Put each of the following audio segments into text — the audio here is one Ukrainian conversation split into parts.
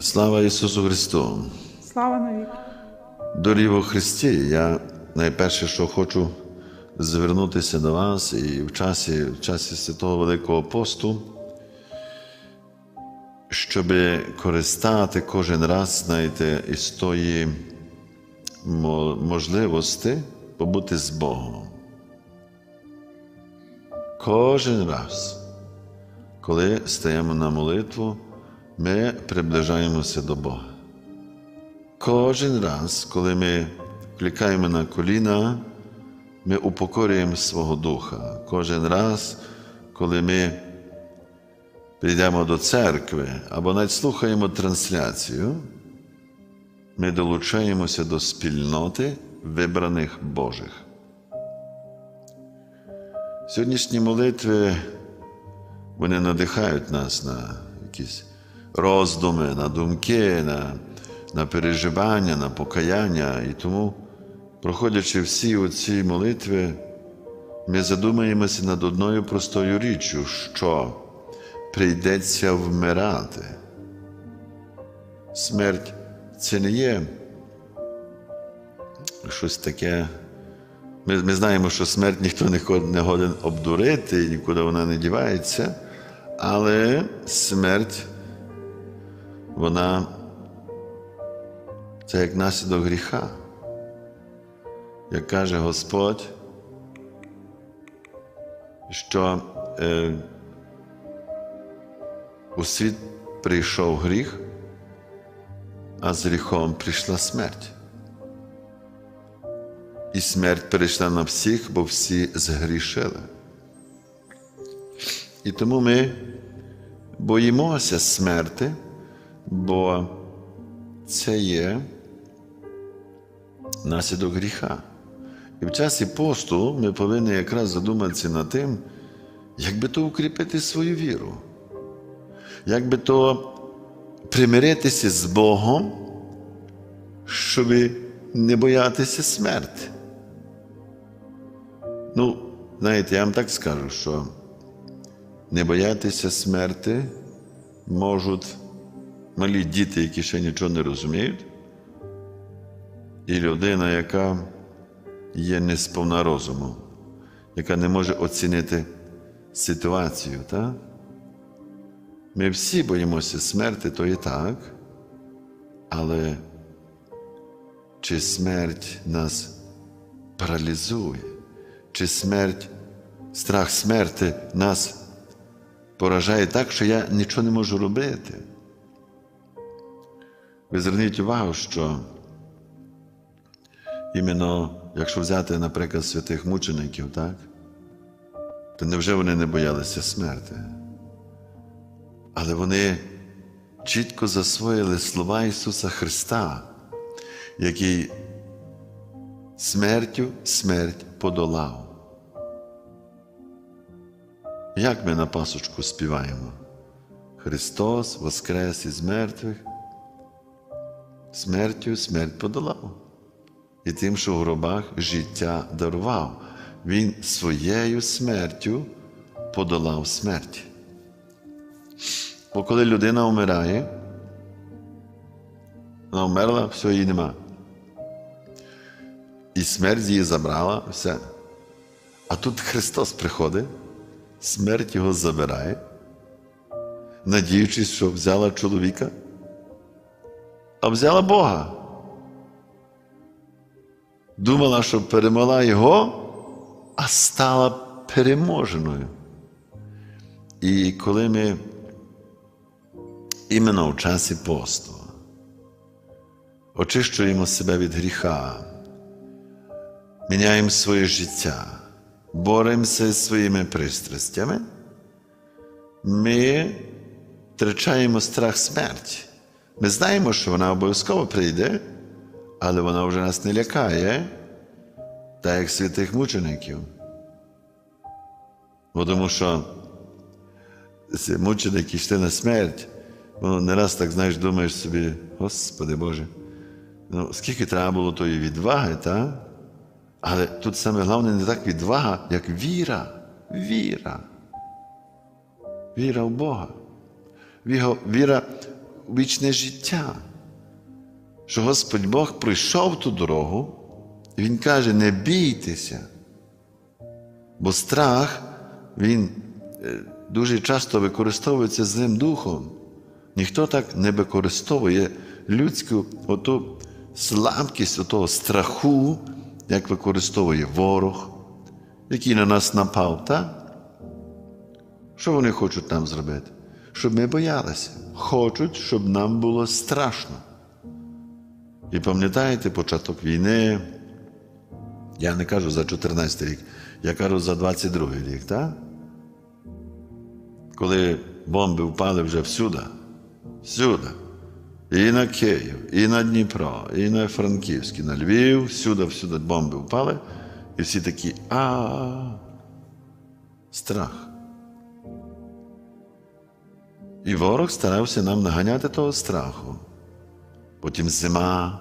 Слава Ісусу Христу! Слава навіки. Дорогі во Христі, я найперше, що хочу звернутися до вас і в часі, в часі Святого Великого посту, щоб користати кожен раз, знаєте, із тої можливості побути з Богом. Кожен раз, коли стаємо на молитву, ми приближаємося до Бога. Кожен раз, коли ми клікаємо на коліна, ми упокорюємо свого духа. Кожен раз, коли ми прийдемо до церкви або навіть слухаємо трансляцію, ми долучаємося до спільноти вибраних Божих. Сьогоднішні молитви вони надихають нас на якісь роздуми, на думки, на, на переживання, на покаяння. І тому, проходячи всі оці молитви, ми задумаємося над одною простою річчю, що прийдеться вмирати. Смерть це не є щось таке. Ми, ми знаємо, що смерть ніхто не годен обдурити, нікуди вона не дівається, але смерть, вона це як наслідок гріха. Як каже Господь, що е, у світ прийшов гріх, а з гріхом прийшла смерть. І смерть перейшла на всіх, бо всі згрішили. І тому ми боїмося смерти, бо це є наслідок гріха. І в часі посту ми повинні якраз задуматися над тим, як би то укріпити свою віру, як би то примиритися з Богом, щоб не боятися смерті. Ну, знаєте, я вам так скажу, що не боятися смерти можуть малі діти, які ще нічого не розуміють, і людина, яка є несповна розуму, яка не може оцінити ситуацію. Так? Ми всі боїмося смерти, то і так, але чи смерть нас паралізує, чи смерть, страх смерти нас поражає так, що я нічого не можу робити. Ви зверніть увагу, що іменно, якщо взяти, наприклад, святих мучеників, так, то невже вони не боялися смерти? Але вони чітко засвоїли слова Ісуса Христа, який смертю смерть подолав. Як ми на пасочку співаємо? Христос воскрес із мертвих, смертю смерть подолав. І тим, що в гробах життя дарував. Він своєю смертю подолав смерть. Бо коли людина вмирає, вона вмерла, все її нема. І смерть її забрала, все. А тут Христос приходить, смерть його забирає, надіючись, що взяла чоловіка, а взяла Бога. Думала, що перемогла його, а стала переможеною. І коли ми іменно в часі посту очищуємо себе від гріха, міняємо своє життя, боремося зі своїми пристрастями, ми втрачаємо страх смерті. Ми знаємо, що вона обов'язково прийде, але вона вже нас не лякає, так як святих мучеників. Бо тому що мученики йшли на смерть, ну, не раз так знаєш, думаєш собі, Господи Боже, ну скільки треба було тої відваги, та? але тут саме головне не так відвага, як віра. Віра. Віра в Бога. Віра, вічне життя. Що Господь Бог пройшов ту дорогу, і Він каже: не бійтеся. Бо страх, він е, дуже часто використовується злим духом. Ніхто так не використовує людську оту слабкість отого страху, як використовує ворог, який на нас напав, так? Що вони хочуть нам зробити? Щоб ми боялися. Хочуть, щоб нам було страшно. І пам'ятаєте початок війни, я не кажу за 14 рік, я кажу за 22 рік, так? Коли бомби впали вже всюди, всюди. І на Київ, і на Дніпро, і на Франківськ, і на Львів, всюди, всюди бомби впали, і всі такі а страх. І ворог старався нам наганяти того страху. Потім зима,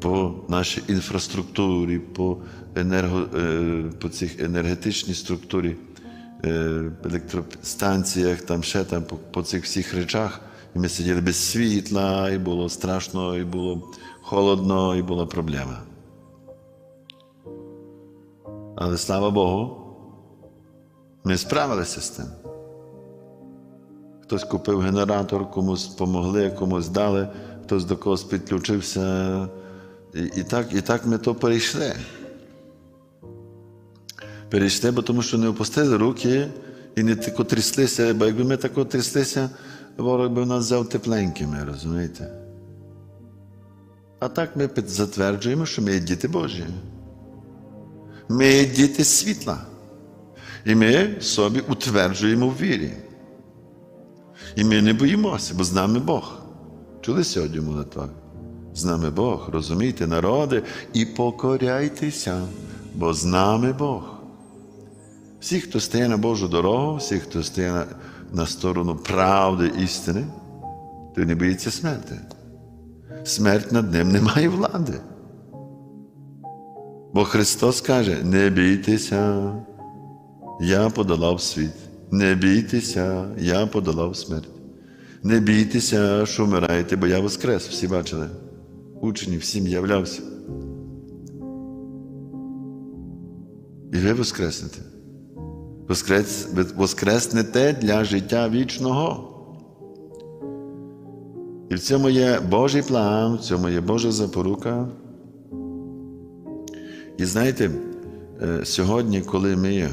по нашій інфраструктурі, по, енерго, е, по цих енергетичній структурі, е, електростанціях, там ще там по, по цих всіх речах. І ми сиділи без світла, і було страшно, і було холодно, і була проблема. Але слава Богу, ми справилися з тим. Хтось купив генератор, комусь допомогли, комусь дали, хтось до когось підключився. І, і, так, і так ми то перейшли. Перейшли, бо тому що не опустили руки і не тако тряслися, бо якби ми тако тряслися, ворог би нас взяв тепленькими, розумієте? А так ми затверджуємо, що ми є діти Божі. Ми є діти світла. І ми собі утверджуємо в вірі. І ми не боїмося, бо з нами Бог. Чули сьогодні молитва? З нами Бог, розумієте, народи, і покоряйтеся, бо з нами Бог. Всі, хто стає на Божу дорогу, всі, хто стає на, на сторону правди істини, той не боїться смерти. Смерть над ним не має влади. Бо Христос каже: не бійтеся, я подолав світ. Не бійтеся, я подолав смерть. Не бійтеся, що вмираєте, бо я воскрес. Всі бачили. Учні всім являвся. І ви воскреснете. Воскрес, воскреснете для життя вічного. І в цьому є Божий план, в цьому є Божа запорука. І знаєте, е, сьогодні, коли ми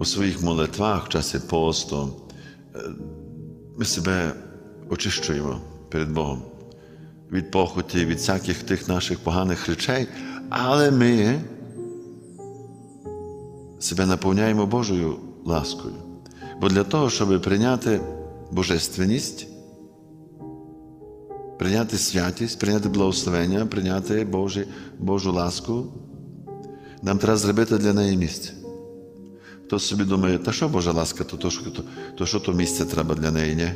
у своїх молитвах в часі посту, е, ми себе очищуємо перед Богом від похоті, від всяких тих наших поганих речей, але ми себе наповняємо Божою ласкою. Бо для того, щоб прийняти божественність, прийняти святість, прийняти благословення, прийняти Божі, Божу ласку, нам треба зробити для неї місце. Хто собі думає, та що Божа ласка, то, то, що- то, то що то місце треба для неї, ні?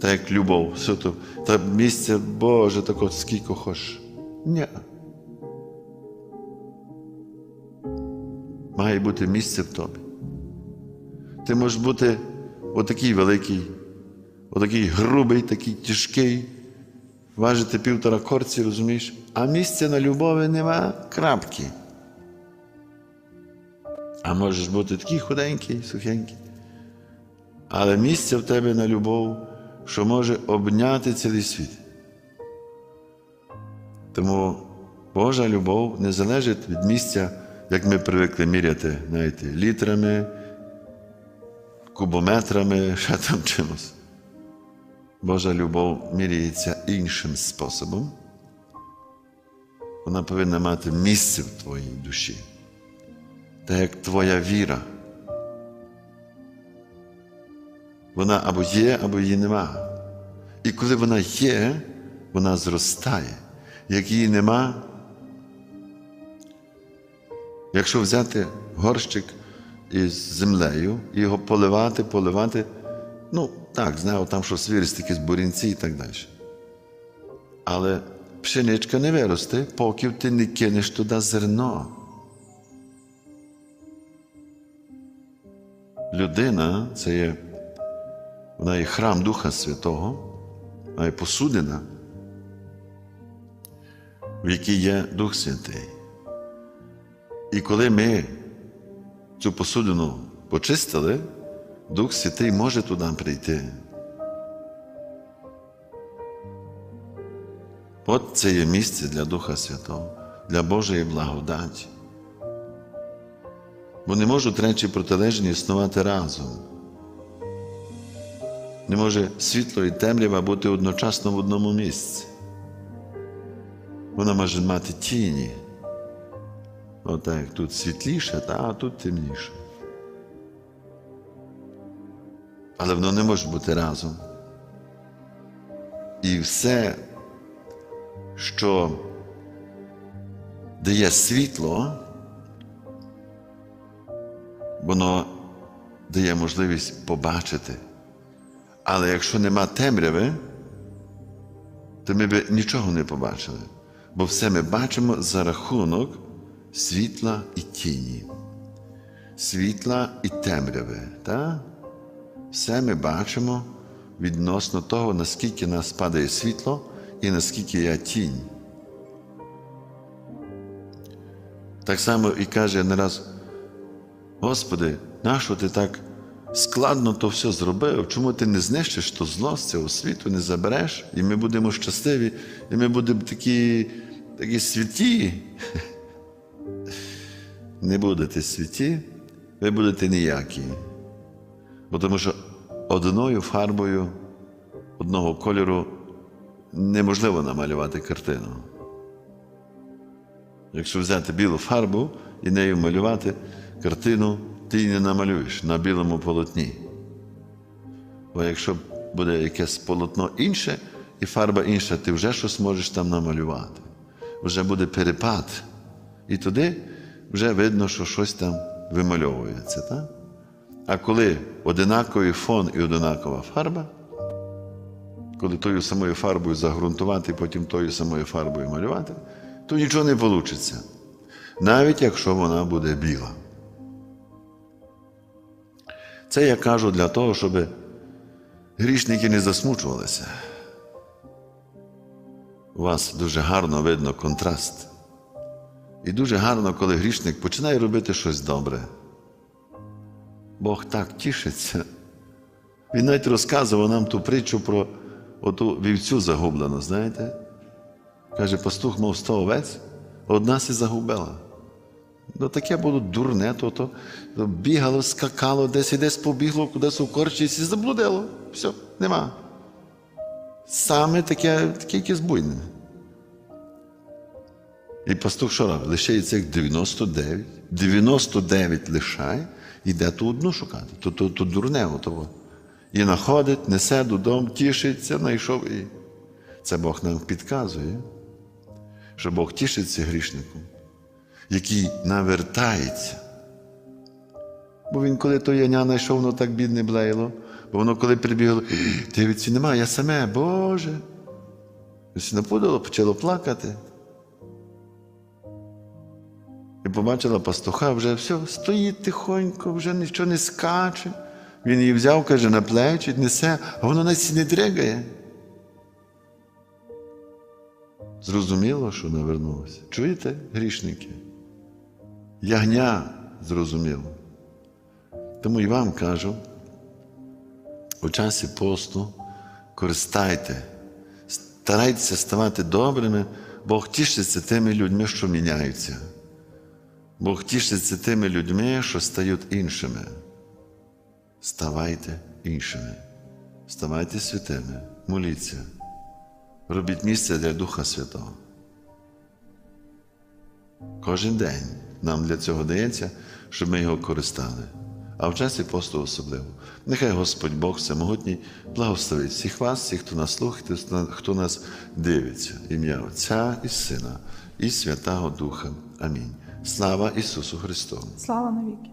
Та як любов, все то, та місце Боже, тако скільки хочеш. Ні. Має бути місце в тобі. Ти можеш бути отакий великий, отакий грубий, такий тяжкий, важити півтора корці, розумієш? А місця на любові нема крапки. А можеш бути такий худенький, сухенький. Але місце в тебе на любов, що може обняти цілий світ. Тому Божа любов не залежить від місця, як ми привикли міряти, знаєте, літрами, кубометрами, ще там чимось. Божа любов міряється іншим способом. Вона повинна мати місце в твоїй душі та як твоя віра. Вона або є, або її нема. І коли вона є, вона зростає. Як її нема, якщо взяти горщик із землею і його поливати, поливати, ну так, знаю, там щось виросте, якісь бурінці і так далі. Але пшеничка не виросте, поки ти не кинеш туди зерно. Людина це є Вона є храм Духа Святого, вона є посудина, в якій є Дух Святий. І коли ми цю посудину почистили, Дух Святий може туди прийти. От це є місце для Духа Святого, для Божої благодаті. Бо не можуть речі протилежні існувати разом. Не може світло і темрява бути одночасно в одному місці. Вона може мати тіні. Отак, тут світліше, а тут темніше. Але воно не може бути разом. І все, що дає світло, воно дає можливість побачити. Але якщо нема темряви, то ми б нічого не побачили. Бо все ми бачимо за рахунок світла і тіні, світла і темряви. Так? Все ми бачимо відносно того, наскільки нас падає світло і наскільки є тінь. Так само і каже не раз, Господи, нащо ти так складно то все зробив? Чому ти не знищиш то зло з цього світу, не забереш, і ми будемо щасливі, і ми будемо такі, такі святі? Не будете святі, ви будете ніякі. Бо тому що одною фарбою одного кольору неможливо намалювати картину. Якщо взяти білу фарбу і нею малювати картину, ти не намалюєш на білому полотні. Бо якщо буде якесь полотно інше і фарба інша, ти вже щось можеш там намалювати. Вже буде перепад. І туди вже видно, що щось там вимальовується. Так? А коли одинаковий фон і одинакова фарба, коли тою самою фарбою загрунтувати, потім тою самою фарбою малювати, то нічого не вийде. Навіть якщо вона буде біла. Це я кажу для того, щоб грішники не засмучувалися. У вас дуже гарно видно контраст. І дуже гарно, коли грішник починає робити щось добре. Бог так тішиться. Він навіть розказував нам ту притчу про оту вівцю загублену, знаєте? Каже, пастух мав сто овець, одна сі загубила. Ну таке було дурне, то, то, то бігало, скакало, десь і десь побігло, кудись у корчі і заблудило. Все, нема. Саме таке, таке якесь буйне. І пастух що робить? Лишається їх 99. 99 лишає, йде ту одну шукати, ту, ту, ту дурне готово. І знаходить, несе додому, тішиться, знайшов і. Це Бог нам підказує, що Бог тішиться грішником, який навертається. Бо він, коли то яня знайшов, воно так бідне блейло, бо воно коли прибігло, дивиться, немає, я саме, Боже. Ось напудало, почало плакати. І побачила пастуха, вже все, стоїть тихонько, вже нічого не скаче. Він її взяв, каже, на плечі, несе, а воно навіть не дригає. Зрозуміло, що навернулося. Чуєте, грішники? Ягня зрозуміло. Тому і вам кажу, у часі посту користайте, старайтеся ставати добрими, Бог тішиться тими людьми, що міняються. Бог тішиться тими людьми, що стають іншими. Ставайте іншими, ставайте святими, моліться, робіть місце для Духа Святого. Кожен день нам для цього дається, щоб ми його користали. А в часі посту особливо. Нехай Господь Бог Всемогутній благословить всіх вас, всіх, хто нас слухає, хто нас дивиться. Ім'я Отця і Сина, і Святого Духа. Амінь. Слава Ісусу Христу! Слава навіки.